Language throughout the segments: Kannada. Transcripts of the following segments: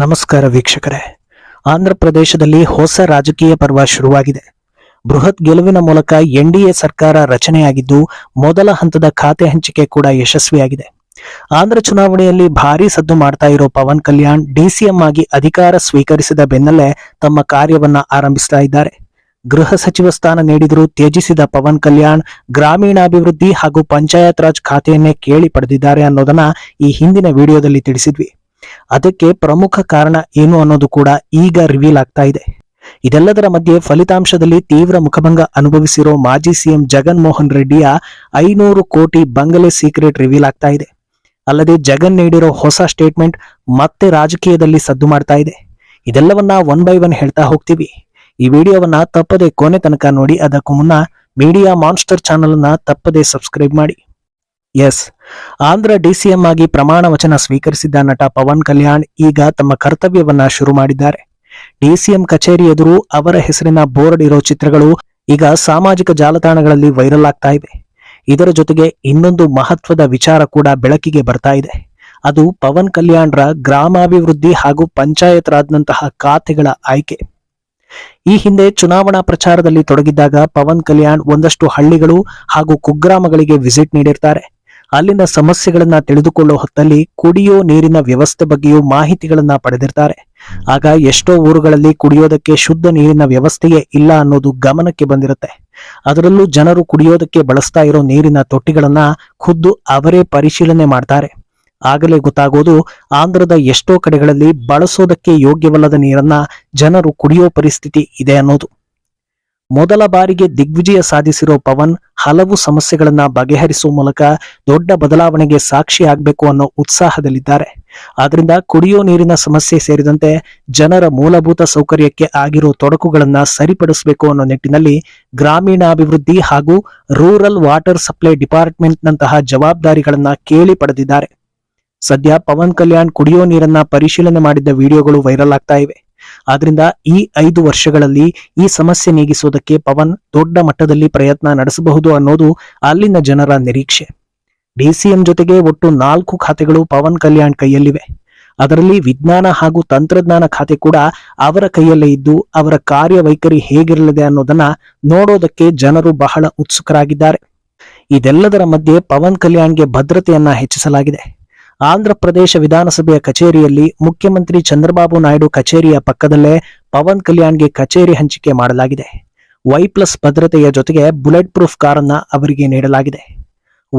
ನಮಸ್ಕಾರ ವೀಕ್ಷಕರೇ. ಆಂಧ್ರ ಪ್ರದೇಶದಲ್ಲಿ ಹೊಸ ರಾಜಕೀಯ ಪರ್ವ ಶುರುವಾಗಿದೆ. ಬೃಹತ್ ಗೆಲುವಿನ ಮೂಲಕ ಎನ್ಡಿಎ ಸರ್ಕಾರ ರಚನೆಯಾಗಿದ್ದು, ಮೊದಲ ಹಂತದ ಖಾತೆ ಹಂಚಿಕೆ ಕೂಡ ಯಶಸ್ವಿಯಾಗಿದೆ. ಆಂಧ್ರ ಚುನಾವಣೆಯಲ್ಲಿ ಭಾರೀ ಸದ್ದು ಮಾಡ್ತಾ ಇರೋ ಪವನ್ ಕಲ್ಯಾಣ್ ಡಿಸಿಎಂ ಆಗಿ ಅಧಿಕಾರ ಸ್ವೀಕರಿಸಿದ ಬೆನ್ನಲ್ಲೇ ತಮ್ಮ ಕಾರ್ಯವನ್ನ ಆರಂಭಿಸ್ತಾ ಇದ್ದಾರೆ. ಗೃಹ ಸಚಿವ ಸ್ಥಾನ ನೀಡಿದರೂ ತ್ಯಜಿಸಿದ ಪವನ್ ಕಲ್ಯಾಣ್ ಗ್ರಾಮೀಣಾಭಿವೃದ್ಧಿ ಹಾಗೂ ಪಂಚಾಯತ್ ರಾಜ್ ಖಾತೆಯನ್ನೇ ಕೇಳಿ ಪಡೆದಿದ್ದಾರೆ ಅನ್ನೋದನ್ನ ಈ ಹಿಂದಿನ ವಿಡಿಯೋದಲ್ಲಿ ತಿಳಿಸಿದ್ವಿ. ಅದಕ್ಕೆ ಪ್ರಮುಖ ಕಾರಣ ಏನು ಅನ್ನೋದು ಕೂಡ ಈಗ ರಿವೀಲ್ ಆಗ್ತಾ ಇದೆ. ಇದೆಲ್ಲದರ ಮಧ್ಯೆ ಫಲಿತಾಂಶದಲ್ಲಿ ತೀವ್ರ ಮುಖಭಂಗ ಅನುಭವಿಸಿರೋ ಮಾಜಿ ಸಿಎಂ ಜಗನ್ ಮೋಹನ್ ರೆಡ್ಡಿಯ ಐನೂರು ಕೋಟಿ ಬಂಗಲೆ ಸೀಕ್ರೆಟ್ ರಿವೀಲ್ ಆಗ್ತಾ ಇದೆ. ಅಲ್ಲದೆ ಜಗನ್ ನೀಡಿರೋ ಹೊಸ ಸ್ಟೇಟ್ಮೆಂಟ್ ಮತ್ತೆ ರಾಜಕೀಯದಲ್ಲಿ ಸದ್ದು ಮಾಡ್ತಾ ಇದೆ. ಇದೆಲ್ಲವನ್ನ ಒನ್ ಬೈ ಒನ್ ಹೇಳ್ತಾ ಹೋಗ್ತೀವಿ. ಈ ವಿಡಿಯೋವನ್ನ ತಪ್ಪದೆ ಕೊನೆ ತನಕ ನೋಡಿ, ಅದಕ್ಕೂ ಮುನ್ನ ಮೀಡಿಯಾ ಮಾನ್ಸ್ಟರ್ ಚಾನೆಲ್ ಅನ್ನ ತಪ್ಪದೆ ಸಬ್ಸ್ಕ್ರೈಬ್ ಮಾಡಿ. ಎಸ್ ಆಂಧ್ರ ಡಿಸಿಎಂ ಆಗಿ ಪ್ರಮಾಣ ವಚನ ಸ್ವೀಕರಿಸಿದ್ದ ನಟ ಪವನ್ ಕಲ್ಯಾಣ್ ಈಗ ತಮ್ಮ ಕರ್ತವ್ಯವನ್ನ ಶುರು ಮಾಡಿದ್ದಾರೆ. ಡಿಸಿಎಂ ಕಚೇರಿ ಎದುರು ಅವರ ಹೆಸರಿನ ಬೋರ್ಡ್ ಇರೋ ಚಿತ್ರಗಳು ಈಗ ಸಾಮಾಜಿಕ ಜಾಲತಾಣಗಳಲ್ಲಿ ವೈರಲ್ ಆಗ್ತಾ ಇವೆ ಇದರ ಜೊತೆಗೆ ಇನ್ನೊಂದು ಮಹತ್ವದ ವಿಚಾರ ಕೂಡ ಬೆಳಕಿಗೆ ಬರ್ತಾ ಇದೆ. ಅದು ಪವನ್ ಕಲ್ಯಾಣ್ರ ಗ್ರಾಮಾಭಿವೃದ್ಧಿ ಹಾಗೂ ಪಂಚಾಯತ್ ರಾಜ್ನಂತಹ ಖಾತೆಗಳ ಆಯ್ಕೆ. ಈ ಹಿಂದೆ ಚುನಾವಣಾ ಪ್ರಚಾರದಲ್ಲಿ ತೊಡಗಿದ್ದಾಗ ಪವನ್ ಕಲ್ಯಾಣ್ ಒಂದಷ್ಟು ಹಳ್ಳಿಗಳು ಹಾಗೂ ಕುಗ್ರಾಮಗಳಿಗೆ ವಿಸಿಟ್ ನೀಡಿರ್ತಾರೆ. ಅಲ್ಲಿನ ಸಮಸ್ಯೆಗಳನ್ನ ತಿಳಿದುಕೊಳ್ಳೋ ಹೊತ್ತಲ್ಲಿ ಕುಡಿಯೋ ನೀರಿನ ವ್ಯವಸ್ಥೆ ಬಗ್ಗೆಯೂ ಮಾಹಿತಿಗಳನ್ನ ಪಡೆದಿರ್ತಾರೆ. ಆಗ ಎಷ್ಟೋ ಊರುಗಳಲ್ಲಿ ಕುಡಿಯೋದಕ್ಕೆ ಶುದ್ಧ ನೀರಿನ ವ್ಯವಸ್ಥೆಯೇ ಇಲ್ಲ ಅನ್ನೋದು ಗಮನಕ್ಕೆ ಬಂದಿರುತ್ತೆ. ಅದರಲ್ಲೂ ಜನರು ಕುಡಿಯೋದಕ್ಕೆ ಬಳಸ್ತಾ ಇರೋ ನೀರಿನ ತೊಟ್ಟಿಗಳನ್ನ ಖುದ್ದು ಅವರೇ ಪರಿಶೀಲನೆ ಮಾಡ್ತಾರೆ. ಆಗಲೇ ಗೊತ್ತಾಗೋದು, ಆಂಧ್ರದ ಎಷ್ಟೋ ಕಡೆಗಳಲ್ಲಿ ಬಳಸೋದಕ್ಕೆ ಯೋಗ್ಯವಲ್ಲದ ನೀರನ್ನ ಜನರು ಕುಡಿಯೋ ಪರಿಸ್ಥಿತಿ ಇದೆ ಅನ್ನೋದು. ಮೊದಲ ಬಾರಿಗೆ ದಿಗ್ವಿಜಯ ಸಾಧಿಸಿರೋ ಪವನ್ ಹಲವು ಸಮಸ್ಯೆಗಳನ್ನ ಬಗೆಹರಿಸುವ ಮೂಲಕ ದೊಡ್ಡ ಬದಲಾವಣೆಗೆ ಸಾಕ್ಷಿಯಾಗಬೇಕು ಅನ್ನೋ ಉತ್ಸಾಹದಲ್ಲಿದ್ದಾರೆ. ಆದ್ರಿಂದ ಕುಡಿಯೋ ನೀರಿನ ಸಮಸ್ಯೆ ಸೇರಿದಂತೆ ಜನರ ಮೂಲಭೂತ ಸೌಕರ್ಯಕ್ಕೆ ಆಗಿರೋ ತೊಡಕುಗಳನ್ನ ಸರಿಪಡಿಸಬೇಕು ಅನ್ನೋ ನಿಟ್ಟಿನಲ್ಲಿ ಗ್ರಾಮೀಣಾಭಿವೃದ್ಧಿ ಹಾಗೂ ರೂರಲ್ ವಾಟರ್ ಸಪ್ಲೈ ಡಿಪಾರ್ಟ್ಮೆಂಟ್ನಂತಹ ಜವಾಬ್ದಾರಿಗಳನ್ನ ಕೇಳಿ ಪಡೆದಿದ್ದಾರೆ. ಸದ್ಯ ಪವನ್ ಕಲ್ಯಾಣ್ ಕುಡಿಯೋ ನೀರನ್ನ ಪರಿಶೀಲನೆ ಮಾಡಿದ್ದ ವಿಡಿಯೋಗಳು ವೈರಲ್ ಆಗ್ತಾ ಇವೆ. ಆದ್ರಿಂದ ಈ ಐದು ವರ್ಷಗಳಲ್ಲಿ ಈ ಸಮಸ್ಯೆ ನೀಗಿಸೋದಕ್ಕೆ ಪವನ್ ದೊಡ್ಡ ಮಟ್ಟದಲ್ಲಿ ಪ್ರಯತ್ನ ನಡೆಸಬಹುದು ಅನ್ನೋದು ಅಲ್ಲಿನ ಜನರ ನಿರೀಕ್ಷೆ. ಡಿಸಿಎಂ ಜೊತೆಗೆ ಒಟ್ಟು ನಾಲ್ಕು ಖಾತೆಗಳು ಪವನ್ ಕಲ್ಯಾಣ್ ಕೈಯಲ್ಲಿವೆ. ಅದರಲ್ಲಿ ವಿಜ್ಞಾನ ಹಾಗೂ ತಂತ್ರಜ್ಞಾನ ಖಾತೆ ಕೂಡ ಅವರ ಕೈಯಲ್ಲೇ ಇದ್ದು, ಅವರ ಕಾರ್ಯವೈಖರಿ ಹೇಗಿರಲಿದೆ ಅನ್ನೋದನ್ನ ನೋಡೋದಕ್ಕೆ ಜನರು ಬಹಳ ಉತ್ಸುಕರಾಗಿದ್ದಾರೆ. ಇದೆಲ್ಲದರ ಮಧ್ಯೆ ಪವನ್ ಕಲ್ಯಾಣ್ಗೆ ಭದ್ರತೆಯನ್ನ ಹೆಚ್ಚಿಸಲಾಗಿದೆ. ಆಂಧ್ರ ಪ್ರದೇಶ ವಿಧಾನಸಭೆಯ ಕಚೇರಿಯಲ್ಲಿ ಮುಖ್ಯಮಂತ್ರಿ ಚಂದ್ರಬಾಬು ನಾಯ್ಡು ಕಚೇರಿಯ ಪಕ್ಕದಲ್ಲೇ ಪವನ್ ಕಲ್ಯಾಣ್ಗೆ ಕಚೇರಿ ಹಂಚಿಕೆ ಮಾಡಲಾಗಿದೆ. ವೈ ಪ್ಲಸ್ ಭದ್ರತೆಯ ಜೊತೆಗೆ ಬುಲೆಟ್ ಪ್ರೂಫ್ ಕಾರನ್ನ ಅವರಿಗೆ ನೀಡಲಾಗಿದೆ.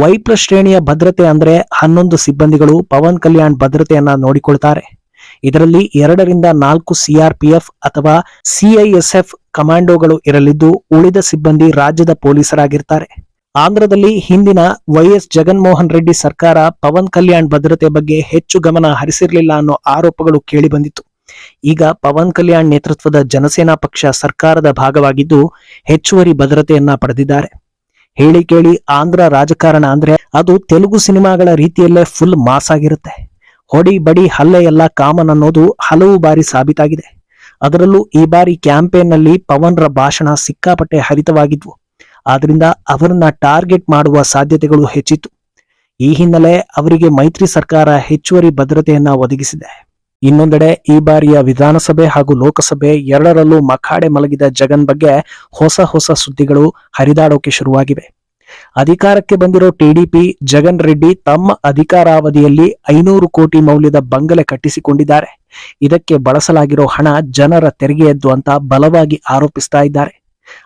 ವೈ ಪ್ಲಸ್ ಶ್ರೇಣಿಯ ಭದ್ರತೆ ಅಂದ್ರೆ ಹನ್ನೊಂದು ಸಿಬ್ಬಂದಿಗಳು ಪವನ್ ಕಲ್ಯಾಣ್ ಭದ್ರತೆಯನ್ನ ನೋಡಿಕೊಳ್ತಾರೆ. ಇದರಲ್ಲಿ ಎರಡರಿಂದ ನಾಲ್ಕು ಸಿಆರ್ಪಿಎಫ್ ಅಥವಾ ಸಿಐಎಸ್ಎಫ್ ಕಮಾಂಡೋಗಳು ಇರಲಿದ್ದು ಉಳಿದ ಸಿಬ್ಬಂದಿ ರಾಜ್ಯದ ಪೊಲೀಸರಾಗಿರ್ತಾರೆ. ಆಂಧ್ರದಲ್ಲಿ ಹಿಂದಿನ ವೈಎಸ್ ಜಗನ್ಮೋಹನ್ ರೆಡ್ಡಿ ಸರ್ಕಾರ ಪವನ್ ಕಲ್ಯಾಣ್ ಭದ್ರತೆ ಬಗ್ಗೆ ಹೆಚ್ಚು ಗಮನ ಹರಿಸಿರಲಿಲ್ಲ ಅನ್ನೋ ಆರೋಪಗಳು ಕೇಳಿಬಂದಿತ್ತು ಈಗ ಪವನ್ ಕಲ್ಯಾಣ್ ನೇತೃತ್ವದ ಜನಸೇನಾ ಪಕ್ಷ ಸರ್ಕಾರದ ಭಾಗವಾಗಿದ್ದು ಹೆಚ್ಚುವರಿ ಭದ್ರತೆಯನ್ನ ಪಡೆದಿದ್ದಾರೆ. ಹೇಳಿ ಕೇಳಿ ಆಂಧ್ರ ರಾಜಕಾರಣ ಅಂದ್ರೆ ಅದು ತೆಲುಗು ಸಿನಿಮಾಗಳ ರೀತಿಯಲ್ಲೇ ಫುಲ್ ಮಾಸ್ ಆಗಿರುತ್ತೆ. ಹೊಡಿ ಬಡಿ ಹಲ್ಲೆ ಎಲ್ಲ ಕಾಮನ್ ಅನ್ನೋದು ಹಲವು ಬಾರಿ ಸಾಬೀತಾಗಿದೆ. ಅದರಲ್ಲೂ ಈ ಬಾರಿ ಕ್ಯಾಂಪೇನ್ನಲ್ಲಿ ಪವನ್ರ ಭಾಷಣ ಸಿಕ್ಕಾಪಟ್ಟೆ ಹರಿತವಾಗಿದ್ವು. ಆದ್ರಿಂದ ಅವರನ್ನ ಟಾರ್ಗೆಟ್ ಮಾಡುವ ಸಾಧ್ಯತೆಗಳು ಹೆಚ್ಚಿತ್ತು. ಈ ಹಿನ್ನೆಲೆ ಅವರಿಗೆ ಮೈತ್ರಿ ಸರ್ಕಾರ ಹೆಚ್ಚುವರಿ ಭದ್ರತೆಯನ್ನ ಒದಗಿಸಿದೆ. ಇನ್ನೊಂದೆಡೆ ಈ ಬಾರಿಯ ವಿಧಾನಸಭೆ ಹಾಗೂ ಲೋಕಸಭೆ ಎರಡರಲ್ಲೂ ಮಖಾಡೆ ಮಲಗಿದ ಜಗನ್ ಬಗ್ಗೆ ಹೊಸ ಹೊಸ ಸುದ್ದಿಗಳು ಹರಿದಾಡೋಕೆ ಶುರುವಾಗಿವೆ. ಅಧಿಕಾರಕ್ಕೆ ಬಂದಿರೋ ಟಿಡಿಪಿ ಜಗನ್ ರೆಡ್ಡಿ ತಮ್ಮ ಅಧಿಕಾರಾವಧಿಯಲ್ಲಿ ಐನೂರು ಕೋಟಿ ಮೌಲ್ಯದ ಬಂಗಲೆ ಕಟ್ಟಿಸಿಕೊಂಡಿದ್ದಾರೆ. ಇದಕ್ಕೆ ಬಳಸಲಾಗಿರೋ ಹಣ ಜನರ ತೆರಿಗೆಯದ್ದು ಅಂತ ಬಲವಾಗಿ ಆರೋಪಿಸ್ತಾ ಇದ್ದಾರೆ.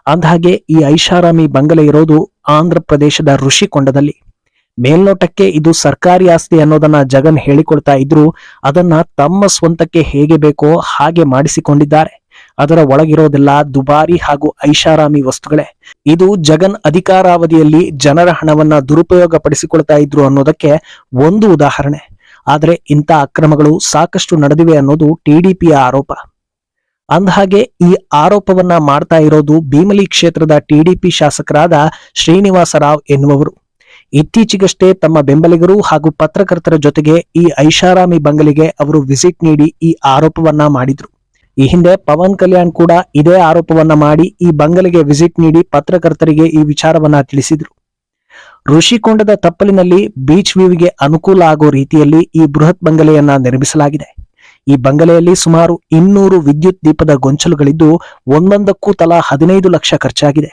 ಅಂದಹಾಗೆ ಈ ಐಷಾರಾಮಿ ಬಂಗಲೆ ಇರೋದು ಆಂಧ್ರ ಪ್ರದೇಶದ ಋಷಿಕೊಂಡದಲ್ಲಿ ಮೇಲ್ನೋಟಕ್ಕೆ ಇದು ಸರ್ಕಾರಿ ಆಸ್ತಿ ಅನ್ನೋದನ್ನ ಜಗನ್ ಹೇಳಿಕೊಳ್ತಾ ಇದ್ರು, ಅದನ್ನ ತಮ್ಮ ಸ್ವಂತಕ್ಕೆ ಹೇಗೆ ಬೇಕೋ ಹಾಗೆ ಮಾಡಿಸಿಕೊಂಡಿದ್ದಾರೆ. ಅದರ ಒಳಗಿರೋದೆಲ್ಲ ದುಬಾರಿ ಹಾಗೂ ಐಷಾರಾಮಿ ವಸ್ತುಗಳೇ. ಇದು ಜಗನ್ ಅಧಿಕಾರಾವಧಿಯಲ್ಲಿ ಜನರ ಹಣವನ್ನ ದುರುಪಯೋಗ ಪಡಿಸಿಕೊಳ್ತಾ ಇದ್ರು ಅನ್ನೋದಕ್ಕೆ ಒಂದು ಉದಾಹರಣೆ. ಆದರೆ ಇಂಥ ಅಕ್ರಮಗಳು ಸಾಕಷ್ಟು ನಡೆದಿವೆ ಅನ್ನೋದು ಟಿಡಿಪಿಯ ಆರೋಪ. ಅಂದಹಾಗೆ ಈ ಆರೋಪವನ್ನ ಮಾಡ್ತಾ ಇರೋದು ಭೀಮಲಿ ಕ್ಷೇತ್ರದ ಟಿಡಿಪಿ ಶಾಸಕರಾದ ಶ್ರೀನಿವಾಸ ರಾವ್ ಎನ್ನುವವರು. ಇತ್ತೀಚೆಗಷ್ಟೇ ತಮ್ಮ ಬೆಂಬಲಿಗರು ಹಾಗೂ ಪತ್ರಕರ್ತರ ಜೊತೆಗೆ ಈ ಐಷಾರಾಮಿ ಬಂಗಲಿಗೆ ಅವರು ವಿಸಿಟ್ ನೀಡಿ ಈ ಆರೋಪವನ್ನ ಮಾಡಿದ್ರು. ಈ ಹಿಂದೆ ಪವನ್ ಕಲ್ಯಾಣ್ ಕೂಡ ಇದೇ ಆರೋಪವನ್ನ ಮಾಡಿ ಈ ಬಂಗಲೆಗೆ ವಿಸಿಟ್ ನೀಡಿ ಪತ್ರಕರ್ತರಿಗೆ ಈ ವಿಚಾರವನ್ನ ತಿಳಿಸಿದ್ರು. ಋಷಿಕೊಂಡದ ತಪ್ಪಲಿನಲ್ಲಿ ಬೀಚ್ ವ್ಯೂವಿಗೆ ಅನುಕೂಲ ಆಗೋ ರೀತಿಯಲ್ಲಿ ಈ ಬೃಹತ್ ಬಂಗಲೆಯನ್ನ ನಿರ್ಮಿಸಲಾಗಿದೆ. ಈ ಬಂಗಲೆಯಲ್ಲಿ ಸುಮಾರು ಇನ್ನೂರು ವಿದ್ಯುತ್ ದೀಪದ ಗೊಂಚಲುಗಳಿದ್ದು ಒಂದೊಂದಕ್ಕೂ ತಲಾ ಹದಿನೈದು ಲಕ್ಷ ಖರ್ಚಾಗಿದೆ.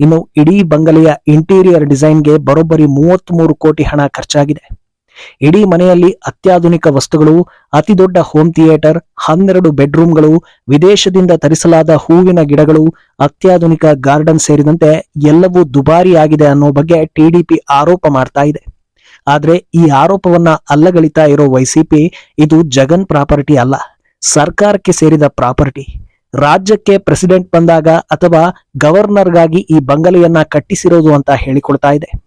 ಇನ್ನು ಇಡೀ ಬಂಗಲೆಯ ಇಂಟೀರಿಯರ್ ಡಿಸೈನ್ಗೆ ಬರೋಬ್ಬರಿ ಮೂವತ್ತ್ ಕೋಟಿ ಹಣ ಖರ್ಚಾಗಿದೆ. ಇಡೀ ಮನೆಯಲ್ಲಿ ಅತ್ಯಾಧುನಿಕ ವಸ್ತುಗಳು, ಅತಿದೊಡ್ಡ ಹೋಮ್ ಥಿಯೇಟರ್, ಹನ್ನೆರಡು ಬೆಡ್ರೂಮ್ಗಳು, ವಿದೇಶದಿಂದ ತರಿಸಲಾದ ಹೂವಿನ ಗಿಡಗಳು, ಅತ್ಯಾಧುನಿಕ ಗಾರ್ಡನ್ ಸೇರಿದಂತೆ ಎಲ್ಲವೂ ದುಬಾರಿಯಾಗಿದೆ ಅನ್ನೋ ಬಗ್ಗೆ ಟಿಡಿಪಿ ಆರೋಪ ಮಾಡ್ತಾ ಇದೆ. ಆದ್ರೆ ಈ ಆರೋಪವನ್ನ ಅಲ್ಲಗಳಿತಾ ಇರೋ ವೈಸಿಪಿ, ಇದು ಜಗನ್ ಪ್ರಾಪರ್ಟಿ ಅಲ್ಲ. ಸರ್ಕಾರಕ್ಕೆ ಸೇರಿದ ಪ್ರಾಪರ್ಟಿ. ರಾಜ್ಯಕ್ಕೆ ಪ್ರೆಸಿಡೆಂಟ್ ಬಂದಾಗ ಅಥವಾ ಗವರ್ನರ್ಗಾಗಿ ಈ ಬಂಗಲೆಯನ್ನ ಕಟ್ಟಿಸಿರೋದು ಅಂತ ಹೇಳಿಕೊಳ್ತಾ ಇದೆ.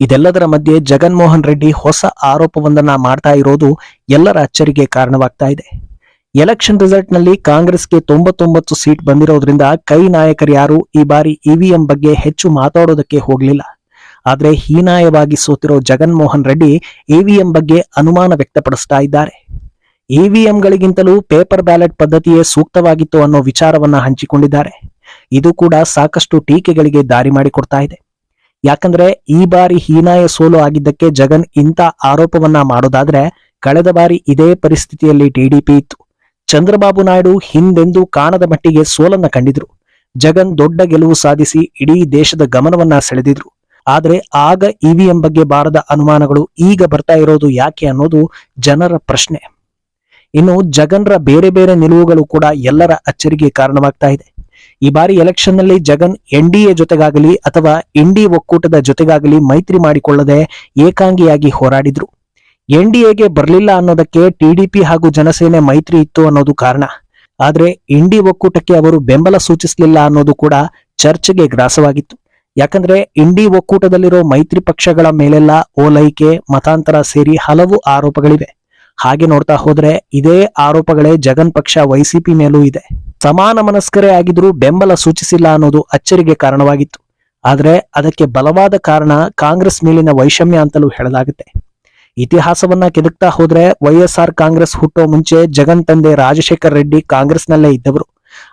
ಇದೆಲ್ಲದರ ಮಧ್ಯೆ ಜಗನ್ಮೋಹನ್ ರೆಡ್ಡಿ ಹೊಸ ಆರೋಪವೊಂದನ್ನ ಮಾಡ್ತಾ ಇರೋದು ಎಲ್ಲರ ಅಚ್ಚರಿಗೆ ಕಾರಣವಾಗ್ತಾ ಇದೆ. ಎಲೆಕ್ಷನ್ ರಿಸಲ್ಟ್ನಲ್ಲಿ ಕಾಂಗ್ರೆಸ್ಗೆ ತೊಂಬತ್ತೊಂಬತ್ತು ಸೀಟ್ ಬಂದಿರೋದ್ರಿಂದ ಕೈ ನಾಯಕರು ಯಾರು? ಈ ಬಾರಿ ಇವಿಎಂ ಬಗ್ಗೆ ಹೆಚ್ಚು ಮಾತಾಡೋದಕ್ಕೆ ಹೋಗ್ಲಿಲ್ಲ. ಆದ್ರೆ ಹೀನಾಯವಾಗಿ ಸೋತಿರೋ ಜಗನ್ಮೋಹನ್ ರೆಡ್ಡಿ ಇವಿಎಂ ಬಗ್ಗೆ ಅನುಮಾನ ವ್ಯಕ್ತಪಡಿಸ್ತಾ ಇದ್ದಾರೆ. ಇವಿಎಂಗಳಿಗಿಂತಲೂ ಪೇಪರ್ ಬ್ಯಾಲೆಟ್ ಪದ್ಧತಿಯೇ ಸೂಕ್ತವಾಗಿತ್ತು ಅನ್ನೋ ವಿಚಾರವನ್ನ ಹಂಚಿಕೊಂಡಿದ್ದಾರೆ. ಇದು ಕೂಡ ಸಾಕಷ್ಟು ಟೀಕೆಗಳಿಗೆ ದಾರಿ ಮಾಡಿಕೊಡ್ತಾ ಇದೆ. ಯಾಕಂದ್ರೆ ಈ ಬಾರಿ ಹೀನಾಯ ಸೋಲು ಆಗಿದ್ದಕ್ಕೆ ಜಗನ್ ಇಂಥ ಆರೋಪವನ್ನ ಮಾಡೋದಾದ್ರೆ ಕಳೆದ ಬಾರಿ ಇದೇ ಪರಿಸ್ಥಿತಿಯಲ್ಲಿ ಟಿಡಿಪಿ ಇತ್ತು. ಚಂದ್ರಬಾಬು ನಾಯ್ಡು ಹಿಂದೆಂದೂ ಕಾಣದ ಮಟ್ಟಿಗೆ ಸೋಲನ್ನ ಕಂಡಿದ್ರು. ಜಗನ್ ದೊಡ್ಡ ಗೆಲುವು ಸಾಧಿಸಿ ಇಡೀ ದೇಶದ ಗಮನವನ್ನ ಸೆಳೆದಿದ್ರು. ಆದ್ರೆ ಆಗ ಇವಿಎಂ ಬಗ್ಗೆ ಬಾರದ ಅನುಮಾನಗಳು ಈಗ ಬರ್ತಾ ಇರೋದು ಯಾಕೆ ಅನ್ನೋದು ಜನರ ಪ್ರಶ್ನೆ. ಇನ್ನು ಜಗನ್ರ ಬೇರೆ ಬೇರೆ ನಿಲುವುಗಳು ಕೂಡ ಎಲ್ಲರ ಅಚ್ಚರಿಗೆ ಕಾರಣವಾಗ್ತಾ ಇದೆ. ಈ ಬಾರಿ ಎಲೆಕ್ಷನ್ನಲ್ಲಿ ಜಗನ್ ಎನ್ ಡಿ ಜೊತೆಗಾಗಲಿ ಅಥವಾ ಇಂಡಿ ಒಕ್ಕೂಟದ ಜೊತೆಗಾಗಲಿ ಮೈತ್ರಿ ಮಾಡಿಕೊಳ್ಳದೆ ಏಕಾಂಗಿಯಾಗಿ ಹೋರಾಡಿದ್ರು. ಎನ್ ಡಿ ಎಗೆ ಬರಲಿಲ್ಲ ಅನ್ನೋದಕ್ಕೆ ಟಿಡಿಪಿ ಹಾಗೂ ಜನಸೇನೆ ಮೈತ್ರಿ ಇತ್ತು ಅನ್ನೋದು ಕಾರಣ. ಆದ್ರೆ ಇಂಡಿ ಒಕ್ಕೂಟಕ್ಕೆ ಅವರು ಬೆಂಬಲ ಸೂಚಿಸಲಿಲ್ಲ ಅನ್ನೋದು ಕೂಡ ಚರ್ಚೆಗೆ ಗ್ರಾಸವಾಗಿತ್ತು. ಯಾಕಂದ್ರೆ ಇಂಡಿ ಒಕ್ಕೂಟದಲ್ಲಿರೋ ಮೈತ್ರಿ ಪಕ್ಷಗಳ ಮೇಲೆಲ್ಲ ಓಲೈಕೆ, ಮತಾಂತರ ಸೇರಿ ಹಲವು ಆರೋಪಗಳಿವೆ. ಹಾಗೆ ನೋಡ್ತಾ ಹೋದ್ರೆ ಇದೇ ಆರೋಪಗಳೇ ಜಗನ್ ಪಕ್ಷ ವೈಸಿಪಿ ಮೇಲೂ ಇದೆ. ಸಮಾನ ಮನಸ್ಕರೇ ಆಗಿದ್ರೂ ಬೆಂಬಲ ಸೂಚಿಸಿಲ್ಲ ಅನ್ನೋದು ಅಚ್ಚರಿಗೆ ಕಾರಣವಾಗಿತ್ತು. ಆದ್ರೆ ಅದಕ್ಕೆ ಬಲವಾದ ಕಾರಣ ಕಾಂಗ್ರೆಸ್ ಮೇಲಿನ ವೈಷಮ್ಯ ಅಂತಲೂ ಹೇಳಲಾಗುತ್ತೆ. ಇತಿಹಾಸವನ್ನ ಕೆದಕ್ತಾ ಹೋದ್ರೆ ವೈಎಸ್ಆರ್ ಕಾಂಗ್ರೆಸ್ ಹುಟ್ಟೋ ಮುಂಚೆ ಜಗನ್ ತಂದೆ ರಾಜಶೇಖರ್ ರೆಡ್ಡಿ ಕಾಂಗ್ರೆಸ್ನಲ್ಲೇ ಇದ್ದವರು.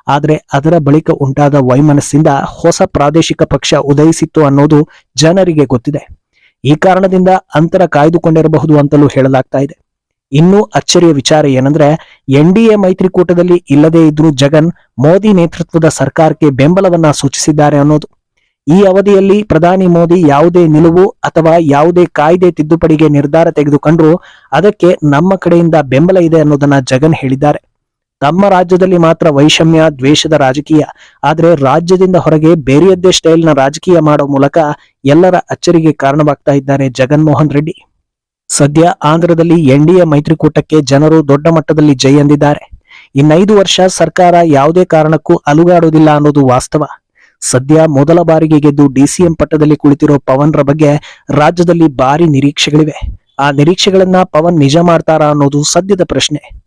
ಆದ್ರೆ ಅದರ ಬಳಿಕ ಉಂಟಾದ ವೈಮನಸ್ಸಿಂದ ಹೊಸ ಪ್ರಾದೇಶಿಕ ಪಕ್ಷ ಉದಯಿಸಿತ್ತು ಅನ್ನೋದು ಜನರಿಗೆ ಗೊತ್ತಿದೆ. ಈ ಕಾರಣದಿಂದ ಅಂತರ ಕಾಯ್ದುಕೊಂಡಿರಬಹುದು ಅಂತಲೂ ಹೇಳಲಾಗ್ತಾ ಇದೆ. ಇನ್ನೂ ಅಚ್ಚರಿಯ ವಿಚಾರ ಏನಂದ್ರೆ, ಎನ್ ಡಿ ಮೈತ್ರಿಕೂಟದಲ್ಲಿ ಇಲ್ಲದೇ ಇದ್ರೂ ಜಗನ್ ಮೋದಿ ನೇತೃತ್ವದ ಸರ್ಕಾರಕ್ಕೆ ಬೆಂಬಲವನ್ನ ಸೂಚಿಸಿದ್ದಾರೆ ಅನ್ನೋದು. ಈ ಅವಧಿಯಲ್ಲಿ ಪ್ರಧಾನಿ ಮೋದಿ ಯಾವುದೇ ನಿಲುವು ಅಥವಾ ಯಾವುದೇ ಕಾಯ್ದೆ ತಿದ್ದುಪಡಿಗೆ ನಿರ್ಧಾರ ತೆಗೆದುಕೊಂಡ್ರು ಅದಕ್ಕೆ ನಮ್ಮ ಕಡೆಯಿಂದ ಬೆಂಬಲ ಇದೆ ಅನ್ನೋದನ್ನ ಜಗನ್ ಹೇಳಿದ್ದಾರೆ. ತಮ್ಮ ರಾಜ್ಯದಲ್ಲಿ ಮಾತ್ರ ವೈಷಮ್ಯ, ದ್ವೇಷದ ರಾಜಕೀಯ. ಆದ್ರೆ ರಾಜ್ಯದಿಂದ ಹೊರಗೆ ಬೇರೆಯದ್ದೇ ಸ್ಟೈಲ್ನ ರಾಜಕೀಯ ಮಾಡೋ ಮೂಲಕ ಎಲ್ಲರ ಅಚ್ಚರಿಗೆ ಕಾರಣವಾಗ್ತಾ ಇದ್ದಾರೆ ಜಗನ್ಮೋಹನ್ ರೆಡ್ಡಿ. ಸದ್ಯ ಆಂಧ್ರದಲ್ಲಿ ಎನ್ಡಿಎ ಮೈತ್ರಿಕೂಟಕ್ಕೆ ಜನರು ದೊಡ್ಡ ಮಟ್ಟದಲ್ಲಿ ಜೈ ಎಂದಿದ್ದಾರೆ ಇನ್ನೈದು ವರ್ಷ ಸರ್ಕಾರ ಯಾವುದೇ ಕಾರಣಕ್ಕೂ ಅಲುಗಾಡುವುದಿಲ್ಲ ಅನ್ನೋದು ವಾಸ್ತವ. ಸದ್ಯ ಮೊದಲ ಬಾರಿಗೆ ಗೆದ್ದು ಡಿಸಿಎಂ ಪಟ್ಟದಲ್ಲಿ ಕುಳಿತಿರೋ ಪವನ್ರ ಬಗ್ಗೆ ರಾಜ್ಯದಲ್ಲಿ ಭಾರಿ ನಿರೀಕ್ಷೆಗಳಿವೆ. ಆ ನಿರೀಕ್ಷೆಗಳನ್ನ ಪವನ್ ನಿಜ ಮಾಡ್ತಾರಾ ಅನ್ನೋದು ಸದ್ಯದ ಪ್ರಶ್ನೆ.